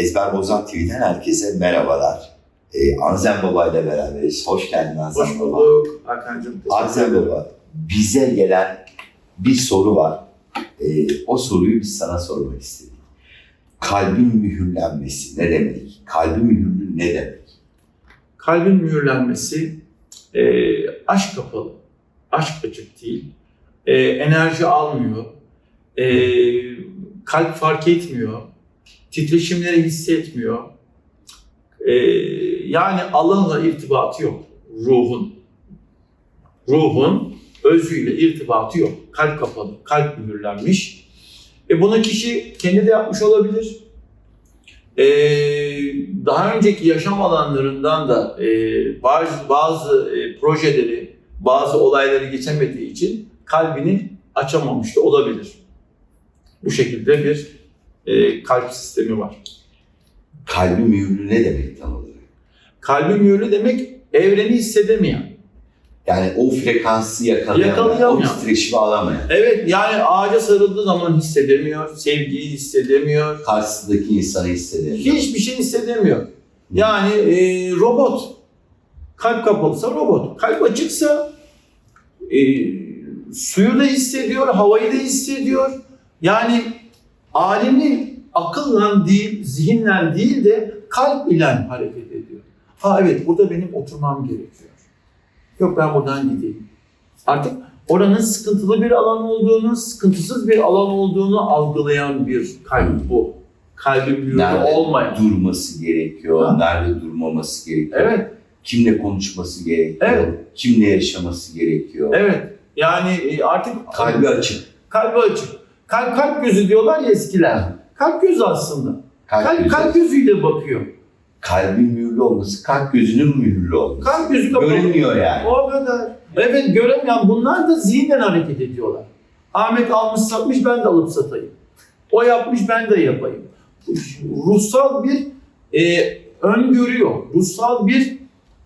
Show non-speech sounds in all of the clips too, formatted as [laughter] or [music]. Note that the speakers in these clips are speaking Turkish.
Ezber Bozan TV'den herkese merhabalar. Ee, Anzen Baba ile beraberiz. Hoş geldin Anzen Hoş Baba. bulduk Hakan'cığım. Anzen. Baba, bize gelen bir soru var. Ee, o soruyu biz sana sormak istedik. Kalbin mühürlenmesi ne demek? Kalbin mühürlü ne demek? Kalbin mühürlenmesi e, aşk kapalı. Aşk açık değil. E, enerji almıyor. E, kalp fark etmiyor. Titreşimleri hissetmiyor. E, yani Allah'la irtibatı yok. Ruhun. Ruhun özüyle irtibatı yok. Kalp kapalı. Kalp mühürlenmiş. E bunu kişi kendi de yapmış olabilir. Ee, daha önceki yaşam alanlarından da e, bazı, bazı e, projeleri, bazı olayları geçemediği için kalbini açamamış da olabilir. Bu şekilde bir e, kalp sistemi var. Kalbin mühürlü ne demek tam olarak? Kalbi mühürlü demek evreni hissedemeyen. Yani o frekansı yakalayamayan, o titreşimi alamayan. Evet yani ağaca sarıldığı zaman hissedemiyor, sevgiyi hissedemiyor, Karşısındaki insanı hissedemiyor. hiçbir şey hissedemiyor. Yani e, robot. Kalp kapalısa robot. Kalp açıksa e, suyu da hissediyor, havayı da hissediyor. Yani alemi akılla değil, zihinle değil de kalp ile hareket ediyor. Ha evet burada benim oturmam gerekiyor. Yok ben buradan gideyim. Artık oranın sıkıntılı bir alan olduğunu, sıkıntısız bir alan olduğunu algılayan bir kalp bu. Kalbin büyüğü olmayan. durması gerekiyor, Ha. nerede durmaması gerekiyor, Evet, kimle konuşması gerekiyor, Evet. kimle yaşaması gerekiyor. evet. Yani e, artık Kalbi açık. kalbi açık. Kalp kalp gözü diyorlar ya eskiler. Kalp gözü aslında. Kalp, Kalp, gözü. kalp gözüyle bakıyor. Kalbin mühürlü olması, kalp gözünün mühürlü olması. Kalp gözü. Görünmüyor yani. O kadar. Evet göremeyen bunlar da zihnen hareket ediyorlar. Ahmet almış satmış ben de alıp satayım. O yapmış ben de yapayım. Ruhsal bir e, öngörü yok. Ruhsal bir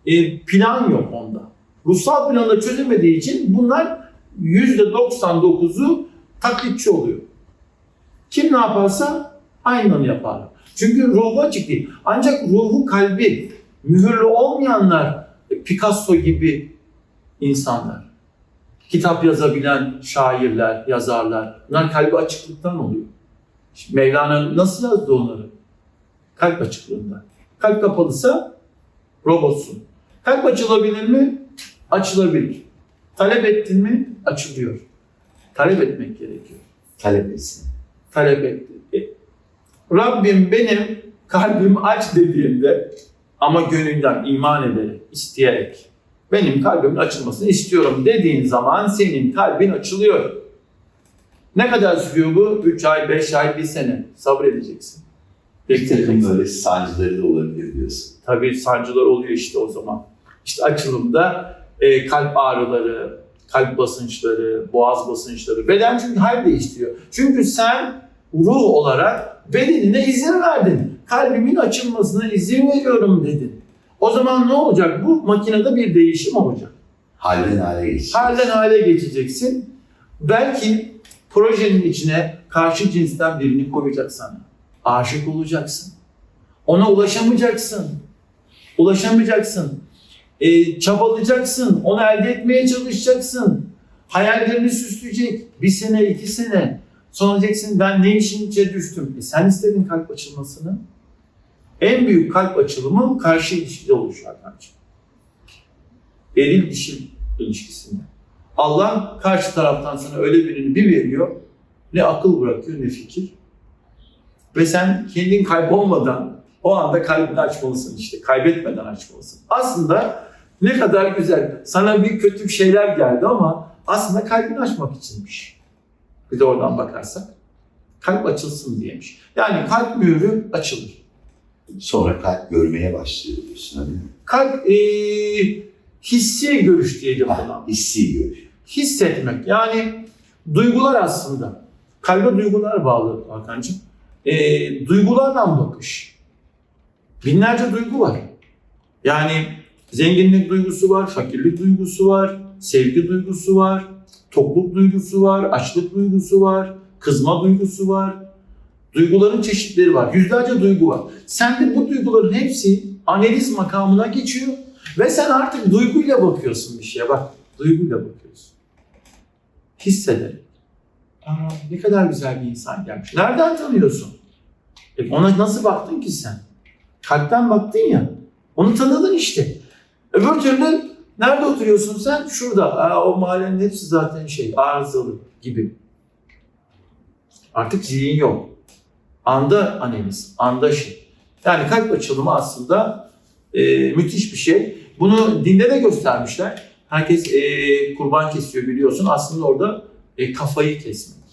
e, plan yok onda. Ruhsal planı çözemediği için bunlar %99'u taklitçi oluyor. Kim ne yaparsa aynen yapar. Çünkü ruhu açık değil. Ancak ruhu kalbi mühürlü olmayanlar Picasso gibi insanlar. Kitap yazabilen şairler, yazarlar. Bunlar kalbi açıklıktan oluyor. Şimdi Mevlana nasıl yazdı onları? Kalp açıklığında. Kalp kapalısa robotsun. Kalp açılabilir mi? Açılabilir. Talep ettin mi? Açılıyor. Talep etmek gerekiyor. Talep etsin. Talep etti. E, Rabbim benim kalbim aç dediğinde ama gönülden iman ederek, isteyerek benim kalbimin açılmasını istiyorum dediğin zaman senin kalbin açılıyor. Ne kadar sürüyor bu? 3 ay, 5 ay, 1 sene. Sabredeceksin. Bekleyeceksin. böyle sancıları da olabilir diyorsun. Tabii sancılar oluyor işte o zaman. İşte açılımda e, kalp ağrıları, kalp basınçları, boğaz basınçları, beden çünkü hal değiştiriyor. Çünkü sen ruh olarak bedenine izin verdin. Kalbimin açılmasına izin veriyorum dedin. O zaman ne olacak? Bu makinede bir değişim olacak. Halden hale geçecek. Halden hale geçeceksin. Belki projenin içine karşı cinsten birini koyacak sana. Aşık olacaksın. Ona ulaşamayacaksın. Ulaşamayacaksın. Ee, çabalayacaksın. Onu elde etmeye çalışacaksın. Hayallerini süsleyecek. Bir sene, iki sene. Sonra diyeceksin ben ne işin içine düştüm. E sen istedin kalp açılmasını. En büyük kalp açılımı karşı ilişkide oluşuyor Hakan'cığım. Eril dişil ilişkisinde. Allah karşı taraftan sana öyle birini bir veriyor. Ne akıl bırakıyor ne fikir. Ve sen kendin kaybolmadan o anda kalbini açmalısın işte. Kaybetmeden açmalısın. Aslında ne kadar güzel. Sana bir kötü şeyler geldi ama aslında kalbini açmak içinmiş. Bir de oradan bakarsak. Kalp açılsın diyemiş. Yani kalp mühürü açılır. Sonra kalp görmeye başlıyor diyorsun mi? Kalp eee hissi görüş diyeceğim ona. Ha, hissi görüş. hissetmek. Yani duygular aslında. Kalbe duygular bağlı Hakan'cığım. Ee, duygulardan bakış. Binlerce duygu var. Yani zenginlik duygusu var, fakirlik duygusu var, sevgi duygusu var, tokluk duygusu var, açlık duygusu var, kızma duygusu var. Duyguların çeşitleri var. Yüzlerce duygu var. Sende bu duyguların hepsi analiz makamına geçiyor ve sen artık duyguyla bakıyorsun bir şeye. Bak, duyguyla bakıyorsun. Hissederek. Aa, ne kadar güzel bir insan gelmiş. Nereden tanıyorsun? E ona nasıl baktın ki sen? Kalpten baktın ya. Onu tanıdın işte. Öbür türlü nerede oturuyorsun sen? Şurada. Aa, o mahallenin hepsi zaten şey arızalı gibi. Artık zihin yok. Anda analiz, anda şey. Yani kalp açılımı aslında e, müthiş bir şey. Bunu dinde de göstermişler. Herkes e, kurban kesiyor biliyorsun. Aslında orada e, kafayı kesmek.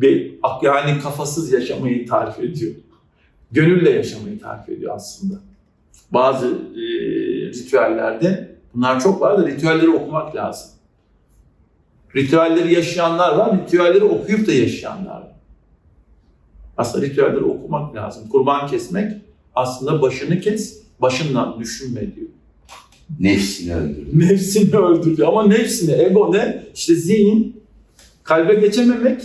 Ve yani kafasız yaşamayı tarif ediyor. Gönülle yaşamayı tarif ediyor aslında. Bazı e, ritüellerde bunlar çok var da ritüelleri okumak lazım. Ritüelleri yaşayanlar var, ritüelleri okuyup da yaşayanlar var. Aslında ritüelleri okumak lazım. Kurban kesmek aslında başını kes, başından düşünme diyor. Nefsini öldürdü. Nefsini öldürüyor ama nefsini, ego ne? İşte zihin, kalbe geçememek,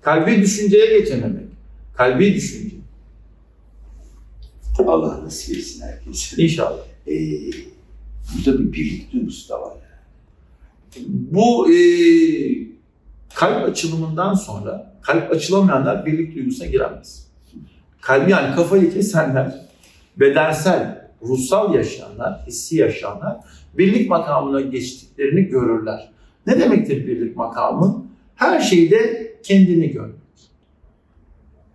kalbi düşünceye geçememek. Kalbi düşünce. Allah nasip etsin herkese. İnşallah. Ee, burada bir birlik duygusu da var. Bu e, kalp açılımından sonra kalp açılamayanlar birlik duygusuna giremez. Kalbi yani kafayı kesenler, bedensel, ruhsal yaşayanlar, hissi yaşayanlar birlik makamına geçtiklerini görürler. Ne demektir birlik makamı? Her şeyde kendini görmek.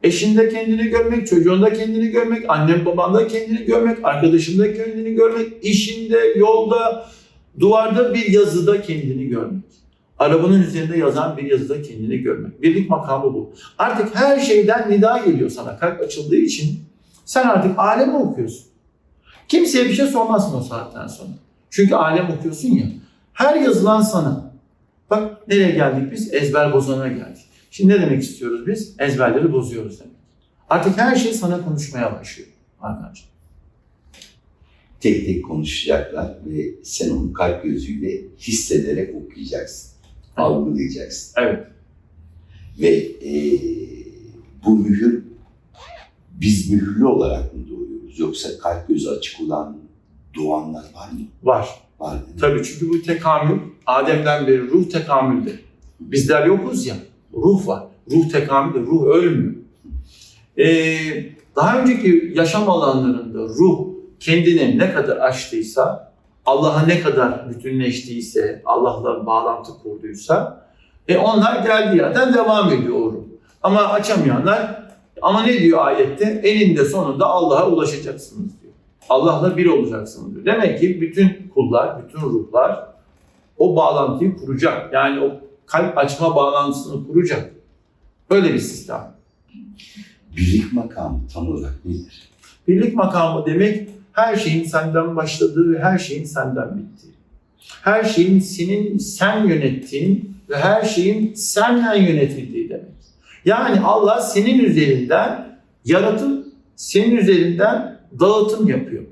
Eşinde kendini görmek, çocuğunda kendini görmek, annen babanda kendini görmek, arkadaşında kendini görmek, işinde, yolda, duvarda bir yazıda kendini görmek. Arabanın üzerinde yazan bir yazıda kendini görmek. Birlik makamı bu. Artık her şeyden nida geliyor sana kalp açıldığı için. Sen artık alemi okuyorsun. Kimseye bir şey sormazsın o saatten sonra. Çünkü alem okuyorsun ya. Her yazılan sana. Bak nereye geldik biz? Ezber bozana geldik. Şimdi ne demek istiyoruz biz? Ezberleri bozuyoruz demek. Artık her şey sana konuşmaya başlıyor arkadaşlar. Tek tek konuşacaklar ve sen onu kalp gözüyle hissederek okuyacaksın. Algılayacaksın. Evet. Ve ee, bu mühür biz mühürlü olarak mı doğuyoruz? Yoksa kalp gözü açık olan doğanlar var mı? Var. Var değil mi? Tabii çünkü bu tekamül Adem'den beri ruh tekamülde. Bizler yokuz ya. Ruh var. Ruh tekamülde. Ruh ölmüyor. Ee, daha önceki yaşam alanlarında ruh kendini ne kadar açtıysa, Allah'a ne kadar bütünleştiyse, Allah'la bağlantı kurduysa, e onlar geldiği yerden devam ediyor. Ama açamayanlar, ama ne diyor ayette? Eninde sonunda Allah'a ulaşacaksınız diyor. Allah'la bir olacaksınız diyor. Demek ki bütün kullar, bütün ruhlar o bağlantıyı kuracak. Yani o kalp açma bağlantısını kuracak. Öyle bir sistem. Birlik makamı tam olarak nedir? Birlik makamı demek her şeyin senden başladığı ve her şeyin senden bittiği. Her şeyin senin sen yönettiğin ve her şeyin senden yönetildiği demek. Yani Allah senin üzerinden yaratıp senin üzerinden dağıtım yapıyor.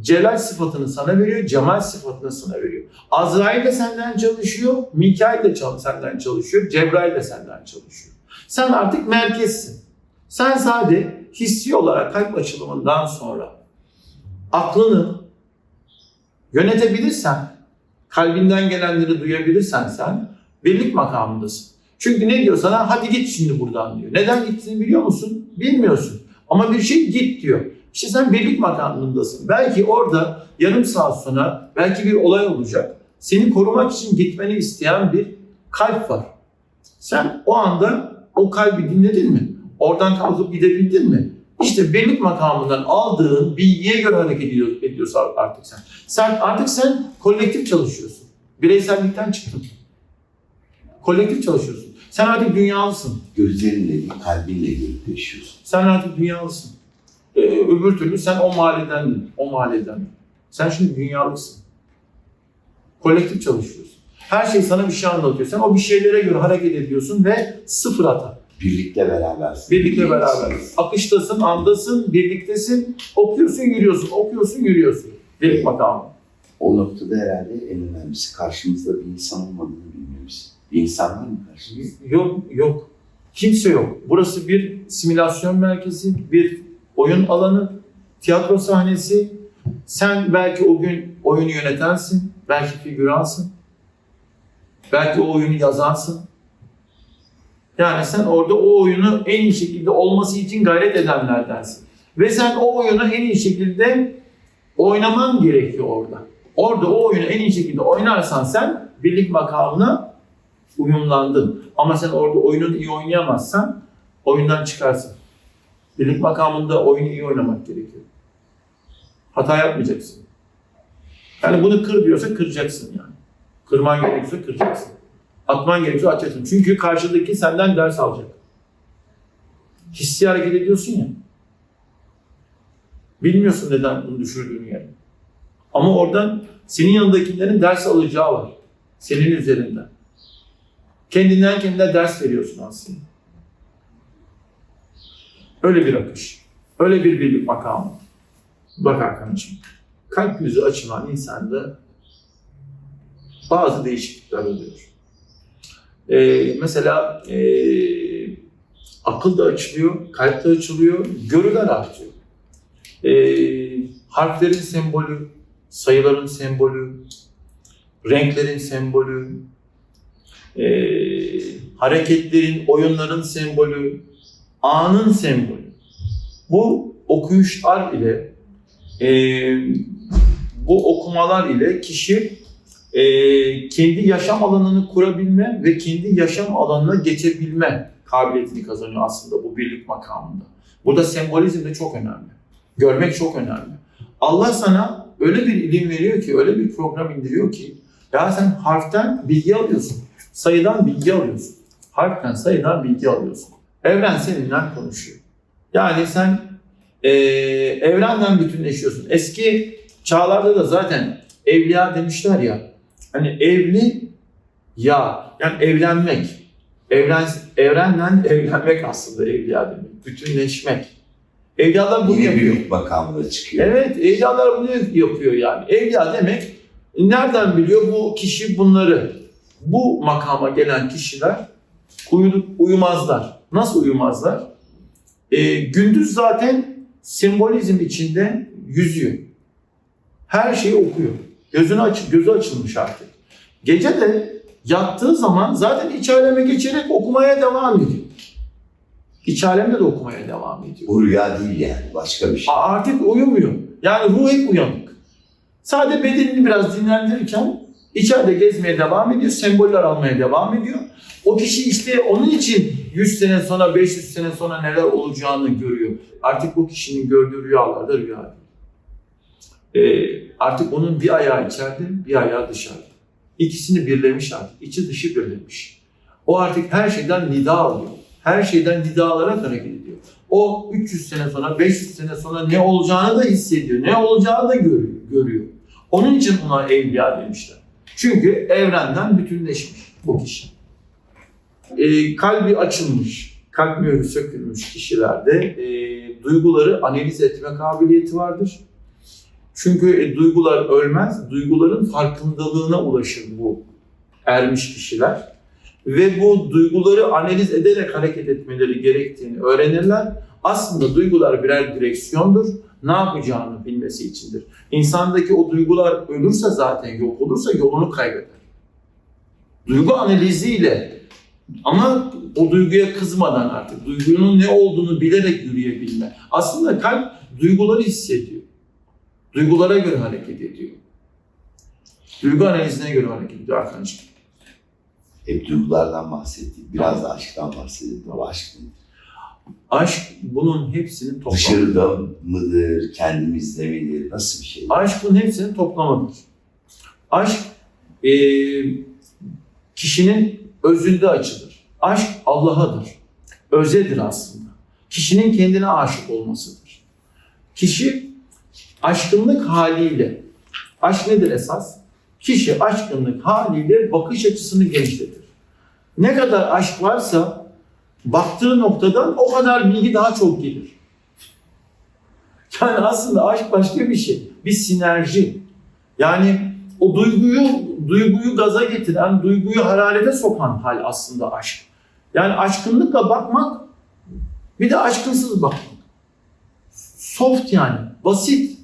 Celal sıfatını sana veriyor, cemal sıfatını sana veriyor. Azrail de senden çalışıyor, Mikail de senden çalışıyor, Cebrail de senden çalışıyor. Sen artık merkezsin. Sen sadece hissi olarak kalp açılımından sonra aklını yönetebilirsen, kalbinden gelenleri duyabilirsen sen birlik makamındasın. Çünkü ne diyor sana? Hadi git şimdi buradan diyor. Neden gittiğini biliyor musun? Bilmiyorsun. Ama bir şey git diyor. İşte sen birlik makamındasın. Belki orada yarım saat sonra belki bir olay olacak. Seni korumak için gitmeni isteyen bir kalp var. Sen o anda o kalbi dinledin mi? Oradan kalkıp gidebildin mi? İşte birlik makamından aldığın bilgiye göre hareket ediyor, ediyorsun artık sen. Sen artık sen kolektif çalışıyorsun. Bireysellikten çıktın. Kolektif çalışıyorsun. Sen artık dünyalısın. Gözlerinle değil, kalbinle görüp yaşıyorsun. Sen artık dünyalısın. Ee, öbür türlü sen o mahalleden, o mahalleden. Sen şimdi dünyalısın. Kolektif çalışıyorsun. Her şey sana bir şey anlatıyor. Sen o bir şeylere göre hareket ediyorsun ve sıfır hata. Birlikte berabersin. Birlikte beraber. Akıştasın, andasın, birliktesin. Okuyorsun, yürüyorsun. Okuyorsun, yürüyorsun. Birlik makamı. O noktada herhalde en önemlisi karşımızda bir insan olmadığını bilmemiz. Bir insan var mı karşımızda? Yok, yok. Kimse yok. Burası bir simülasyon merkezi, bir oyun alanı, tiyatro sahnesi. Sen belki o gün oyunu yönetensin, belki figüransın. Belki o oyunu yazansın. Yani sen orada o oyunu en iyi şekilde olması için gayret edenlerdensin. Ve sen o oyunu en iyi şekilde oynaman gerekiyor orada. Orada o oyunu en iyi şekilde oynarsan sen birlik makamına uyumlandın. Ama sen orada oyunun iyi oynayamazsan oyundan çıkarsın. Birlik makamında oyunu iyi oynamak gerekiyor. Hata yapmayacaksın. Yani bunu kır diyorsa kıracaksın yani. Kırman gerekiyorsa kıracaksın. Atman gerekiyorsa atacaksın. Çünkü karşıdaki senden ders alacak. Hissi hareket ediyorsun ya. Bilmiyorsun neden bunu düşürdüğünü yani. Ama oradan senin yanındakilerin ders alacağı var. Senin üzerinden. Kendinden kendine ders veriyorsun aslında. Öyle bir akış. Öyle bir birlik makamı. Bak Hakan'cığım. Kalp yüzü açılan insanda bazı değişiklikler oluyor. Ee, mesela ee, akıl da açılıyor, kalp de açılıyor, görüler artıyor. Ee, harflerin sembolü, sayıların sembolü, renklerin sembolü, ee, hareketlerin, oyunların sembolü, anın sembolü. Bu okuyuşlar ile, ee, bu okumalar ile kişi ee, kendi yaşam alanını kurabilme ve kendi yaşam alanına geçebilme kabiliyetini kazanıyor aslında bu birlik makamında. Burada sembolizm de çok önemli. Görmek çok önemli. Allah sana öyle bir ilim veriyor ki, öyle bir program indiriyor ki ya sen harften bilgi alıyorsun, sayıdan bilgi alıyorsun. Harften, sayıdan bilgi alıyorsun. Evren seninle konuşuyor. Yani sen ee, evrenden bütünleşiyorsun. Eski çağlarda da zaten evliya demişler ya, hani evli ya, yani evlenmek, evren, evrenle evlenmek aslında evliya demek, bütünleşmek. Evliyalar bunu Yine yapıyor. büyük makamına çıkıyor. Evet, evliyalar bunu yapıyor yani. Evliya demek, nereden biliyor bu kişi bunları? Bu makama gelen kişiler uyu- uyumazlar. Nasıl uyumazlar? Ee, gündüz zaten sembolizm içinde yüzüyor. Her şeyi okuyor. Gözünü aç, gözü açılmış artık. Gece de yattığı zaman zaten iç aleme geçerek okumaya devam ediyor. İç alemde de okumaya devam ediyor. Bu rüya değil yani başka bir şey. Artık uyumuyor. Yani ruh hep uyanık. Sadece bedenini biraz dinlendirirken içeride gezmeye devam ediyor, semboller almaya devam ediyor. O kişi işte onun için 100 sene sonra, 500 sene sonra neler olacağını görüyor. Artık bu kişinin gördüğü rüyalarda rüya değil. Ee, artık onun bir ayağı içeride, bir ayağı dışarıda. İkisini birlemiş artık. içi dışı birlemiş. O artık her şeyden nida alıyor. Her şeyden nidalara hareket ediyor. O 300 sene sonra, 500 sene sonra ne olacağını da hissediyor. Ne olacağını da görüyor. görüyor. Onun için ona evliya demişler. Çünkü evrenden bütünleşmiş bu kişi. Ee, kalbi açılmış, kalp mührü sökülmüş kişilerde e, duyguları analiz etme kabiliyeti vardır. Çünkü e, duygular ölmez, duyguların farkındalığına ulaşır bu ermiş kişiler. Ve bu duyguları analiz ederek hareket etmeleri gerektiğini öğrenirler. Aslında duygular birer direksiyondur. Ne yapacağını bilmesi içindir. İnsandaki o duygular ölürse zaten yok olursa yolunu kaybeder. Duygu analiziyle ama o duyguya kızmadan artık duygunun ne olduğunu bilerek yürüyebilme. Aslında kalp duyguları hissediyor. Duygulara göre hareket ediyor. Duygu analizine göre hareket ediyor arkadaşım. Hep duygulardan bahsettik. Biraz da aşktan bahsedelim. Ama aşk nedir? Aşk bunun hepsinin toplamı. Dışarıda mıdır? Kendimizde midir? Nasıl bir şey? Aşk bunun hepsinin toplamıdır. Aşk eee, kişinin özünde açılır. Aşk Allah'adır. Özedir aslında. Kişinin kendine aşık olmasıdır. Kişi aşkınlık haliyle, aşk nedir esas? Kişi aşkınlık haliyle bakış açısını genişletir. Ne kadar aşk varsa baktığı noktadan o kadar bilgi daha çok gelir. Yani aslında aşk başka bir şey. Bir sinerji. Yani o duyguyu duyguyu gaza getiren, duyguyu hararete sokan hal aslında aşk. Yani aşkınlıkla bakmak bir de aşkınsız bakmak. Soft yani, basit.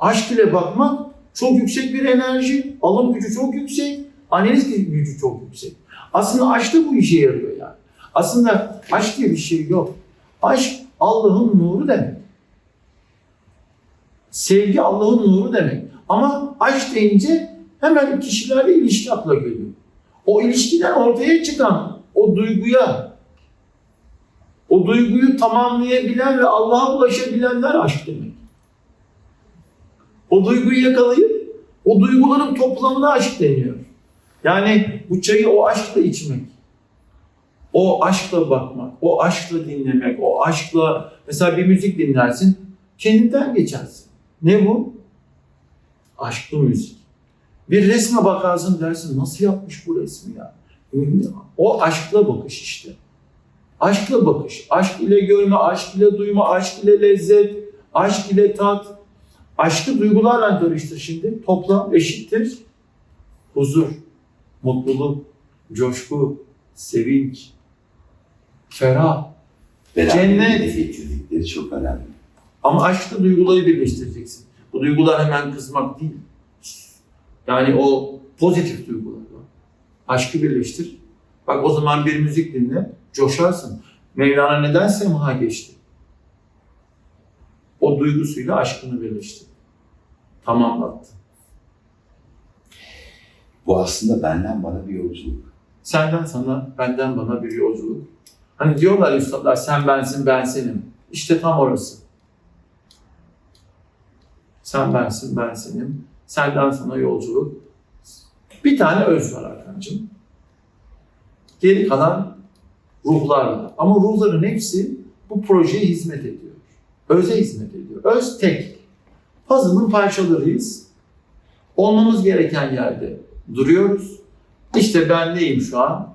Aşk ile bakmak çok yüksek bir enerji, alım gücü çok yüksek, analiz gücü çok yüksek. Aslında aşk da bu işe yarıyor yani. Aslında aşk diye bir şey yok. Aşk Allah'ın nuru demek. Sevgi Allah'ın nuru demek. Ama aşk deyince hemen kişilerle ilişki akla geliyor. O ilişkiden ortaya çıkan o duyguya, o duyguyu tamamlayabilen ve Allah'a ulaşabilenler aşk demek. O duyguyu yakalayıp o duyguların toplamına aşk deniyor. Yani bu çayı o aşkla içmek. O aşkla bakmak, o aşkla dinlemek, o aşkla mesela bir müzik dinlersin, kendinden geçersin. Ne bu? Aşklı müzik. Bir resme bakarsın dersin nasıl yapmış bu resmi ya? O aşkla bakış işte. Aşkla bakış. Aşk ile görme, aşk ile duyma, aşk ile lezzet, aşk ile tat. Aşkı duygularla karıştır şimdi. Toplam eşittir. Huzur, mutluluk, coşku, sevinç, ferah. Beraberinde Cennet. getirdikleri çok önemli. Ama aşkla duyguları birleştireceksin. Bu duygular hemen kızmak değil. Yani o pozitif duygular var. Aşkı birleştir. Bak o zaman bir müzik dinle, coşarsın. Mevlana neden semaha geçti? O duygusuyla aşkını birleştirdi. Tamamlattı. Bu aslında benden bana bir yolculuk. Senden sana, benden bana bir yolculuk. Hani diyorlar üstadlar sen bensin, ben senim. İşte tam orası. Sen bensin, ben senim. Senden sana yolculuk. Bir tane öz var Hakan'cığım. Geri kalan ruhlar var. Ama ruhların hepsi bu projeye hizmet ediyor. Öze hizmet ediyor. Öz tek. Puzzle'ın parçalarıyız. Olmamız gereken yerde duruyoruz. İşte ben neyim şu an?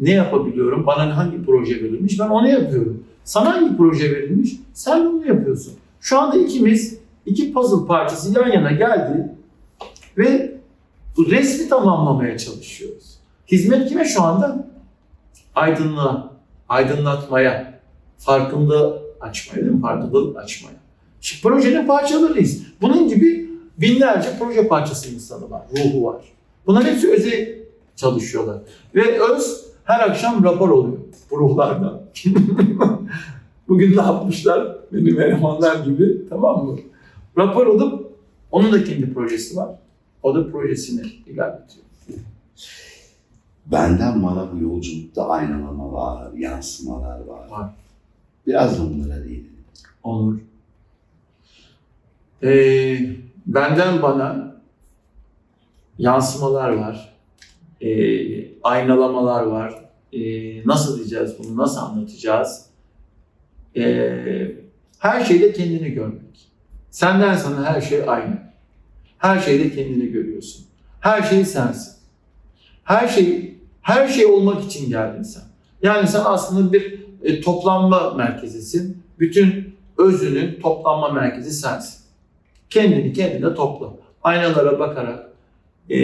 Ne yapabiliyorum? Bana hangi proje verilmiş? Ben onu yapıyorum. Sana hangi proje verilmiş? Sen onu yapıyorsun. Şu anda ikimiz iki puzzle parçası yan yana geldi ve bu resmi tamamlamaya çalışıyoruz. Hizmet kime şu anda? Aydınlığa, aydınlatmaya, farkında açmaya değil mi? Farkındalık açmaya. Şimdi projenin parçalarıyız. Bunun gibi binlerce proje parçası insanı var, ruhu var. Bunların hepsi öze çalışıyorlar. Ve öz her akşam rapor oluyor bu ruhlardan. [laughs] Bugün ne yapmışlar? Benim elemanlar gibi tamam mı? Rapor olup onun da kendi projesi var. O da projesini ilerletiyor. Benden bana bu yolculukta aynalama var, yansımalar var. Var. Biraz da bunlara değinelim. Olur. Ee, benden bana yansımalar var. Ee, aynalamalar var. Ee, nasıl diyeceğiz bunu? Nasıl anlatacağız? Ee, her şeyde kendini görmek. Senden sana her şey aynı. Her şeyde kendini görüyorsun. Her şey sensin. Her şey her şey olmak için geldin sen. Yani sen aslında bir e, toplanma merkezisin. Bütün özünün toplanma merkezi sensin. Kendini kendine topla. Aynalara bakarak, e,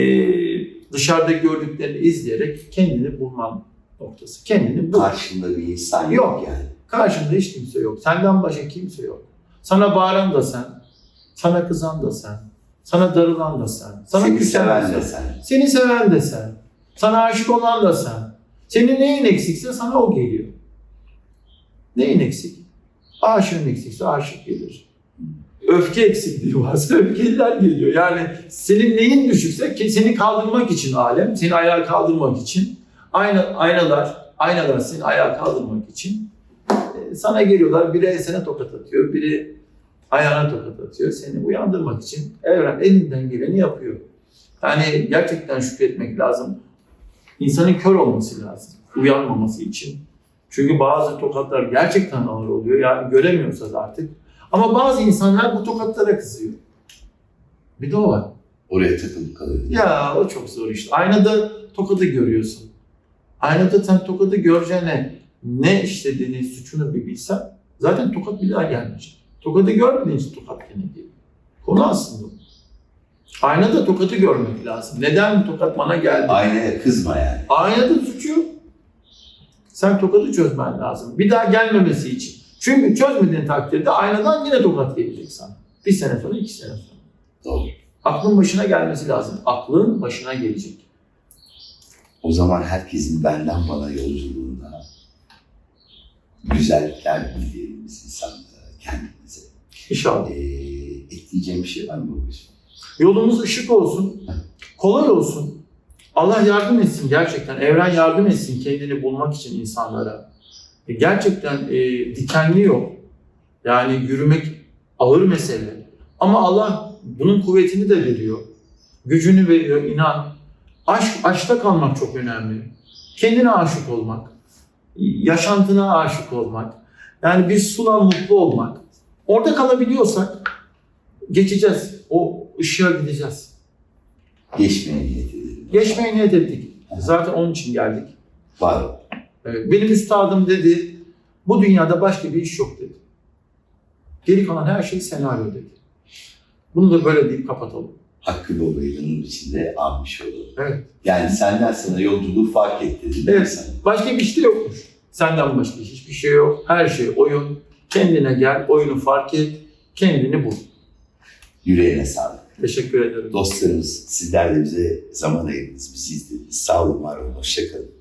dışarıda gördüklerini izleyerek kendini bulman noktası. Kendini bul. Karşında bir insan yok, Yok. yani. Karşında hiç kimse yok. Senden başka kimse yok. Sana bağıran da sen. Sana kızan da sen. Sana darılan da sen. Sana Seni seven de sen. Seni seven de sen. Sana aşık olan da sen. Senin neyin eksikse sana o geliyor. Neyin eksik? Aşığın eksikse aşık gelir. Öfke eksikliği varsa [laughs] öfkeliler geliyor. Yani senin neyin düşükse seni kaldırmak için alem, seni ayağa kaldırmak için ayna, aynalar, aynalar seni ayağa kaldırmak için e, sana geliyorlar. Biri ensene tokat atıyor, biri ayağına tokat atıyor. Seni uyandırmak için evren elinden geleni yapıyor. Yani gerçekten şükretmek lazım. İnsanın kör olması lazım. Uyanmaması için. Çünkü bazı tokatlar gerçekten ağır oluyor. Yani göremiyorsa da artık. Ama bazı insanlar bu tokatlara kızıyor. Bir de o var. Oraya takılıp kalıyor. Ya o çok zor işte. Aynada tokadı görüyorsun. Aynada sen tokadı göreceğine ne işlediğini, suçunu bir bilsen zaten tokat bir daha gelmeyecek. Tokadı görmediğin için tokat gene geliyor. Konu aslında bu. Aynada tokatı görmek lazım. Neden tokat bana geldi? Aynaya kızma yani. Aynada suç yok. Sen tokadı çözmen lazım. Bir daha gelmemesi için. Çünkü çözmediğin takdirde aynadan yine tokat gelecek sana. Bir sene sonra, iki sene sonra. Doğru. Aklın başına gelmesi lazım. Aklın başına gelecek. O zaman herkesin benden bana yolculuğunda güzellikler dileriz insanlara, kendimize. İnşallah. Ee, ekleyeceğim bir şey var mı babacığım? Yolumuz ışık olsun. Kolay olsun. Allah yardım etsin gerçekten. Evren yardım etsin kendini bulmak için insanlara. E, Gerçekten e, dikenli yol. Yani yürümek ağır mesele. Ama Allah bunun kuvvetini de veriyor. Gücünü veriyor, inan. Aşk, aşkta kalmak çok önemli. Kendine aşık olmak. Yaşantına aşık olmak. Yani bir sulan mutlu olmak. Orada kalabiliyorsak geçeceğiz. O ışığa gideceğiz. Geçmeye niyet edelim. Geçmeye niyet ettik. Zaten onun için geldik. Var benim üstadım dedi, bu dünyada başka bir iş yok dedi. Geri kalan her şey senaryo dedi. Bunu da böyle deyip kapatalım. Hakkı babayı bunun içinde almış olalım. Evet. Yani senden sana yolculuğu fark mi Evet. sen? Başka bir iş de yokmuş. Senden başka hiçbir şey yok. Her şey oyun. Kendine gel, oyunu fark et, kendini bul. Yüreğine sağlık. Teşekkür ederim. Dostlarımız sizler de bize zaman ayırdınız, bizi izlediniz. Sağ olun, var olun, hoşçakalın.